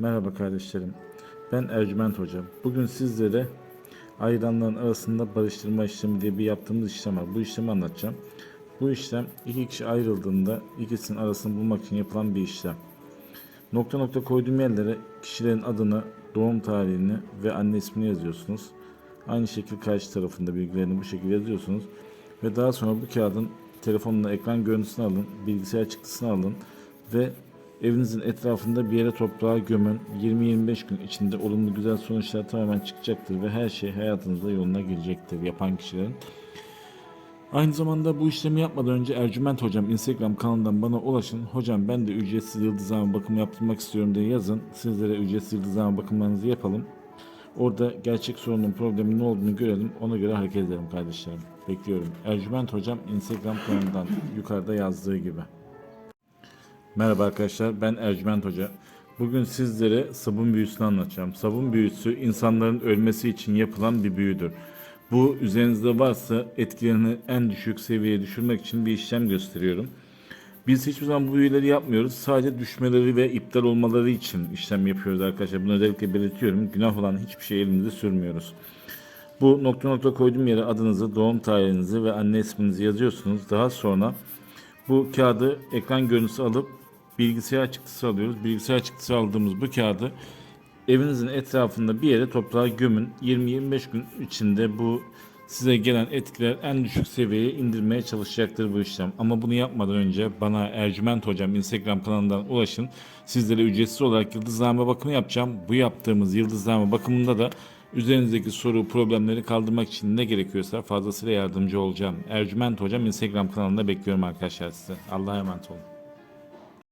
Merhaba kardeşlerim. Ben Ercüment Hoca. Bugün sizlere ayranların arasında barıştırma işlemi diye bir yaptığımız işlem var. Bu işlemi anlatacağım. Bu işlem iki kişi ayrıldığında ikisinin arasını bulmak için yapılan bir işlem. Nokta nokta koyduğum yerlere kişilerin adını, doğum tarihini ve anne ismini yazıyorsunuz. Aynı şekilde karşı tarafında bilgilerini bu şekilde yazıyorsunuz. Ve daha sonra bu kağıdın telefonla ekran görüntüsünü alın, bilgisayar çıktısını alın ve evinizin etrafında bir yere toprağa gömün. 20-25 gün içinde olumlu güzel sonuçlar tamamen çıkacaktır ve her şey hayatınızda yoluna girecektir yapan kişilerin. Aynı zamanda bu işlemi yapmadan önce Ercüment Hocam Instagram kanalından bana ulaşın. Hocam ben de ücretsiz yıldızlama bakımı yaptırmak istiyorum diye yazın. Sizlere ücretsiz yıldızlama bakımlarınızı yapalım. Orada gerçek sorunun problemin ne olduğunu görelim. Ona göre hareket edelim kardeşlerim. Bekliyorum. Ercüment Hocam Instagram kanalından yukarıda yazdığı gibi. Merhaba arkadaşlar ben Ercüment Hoca. Bugün sizlere sabun büyüsünü anlatacağım. Sabun büyüsü insanların ölmesi için yapılan bir büyüdür. Bu üzerinizde varsa etkilerini en düşük seviyeye düşürmek için bir işlem gösteriyorum. Biz hiçbir zaman bu büyüleri yapmıyoruz. Sadece düşmeleri ve iptal olmaları için işlem yapıyoruz arkadaşlar. Bunu özellikle belirtiyorum. Günah olan hiçbir şey elimize sürmüyoruz. Bu nokta nokta koyduğum yere adınızı, doğum tarihinizi ve anne isminizi yazıyorsunuz. Daha sonra bu kağıdı ekran görüntüsü alıp bilgisayar çıktısı alıyoruz. Bilgisayar çıktısı aldığımız bu kağıdı evinizin etrafında bir yere toprağa gömün. 20-25 gün içinde bu size gelen etkiler en düşük seviyeye indirmeye çalışacaktır bu işlem. Ama bunu yapmadan önce bana Ercüment Hocam Instagram kanalından ulaşın. Sizlere ücretsiz olarak yıldızlama bakımı yapacağım. Bu yaptığımız yıldızlama bakımında da üzerinizdeki soru problemleri kaldırmak için ne gerekiyorsa fazlasıyla yardımcı olacağım. Ercüment Hocam Instagram kanalında bekliyorum arkadaşlar size. Allah'a emanet olun.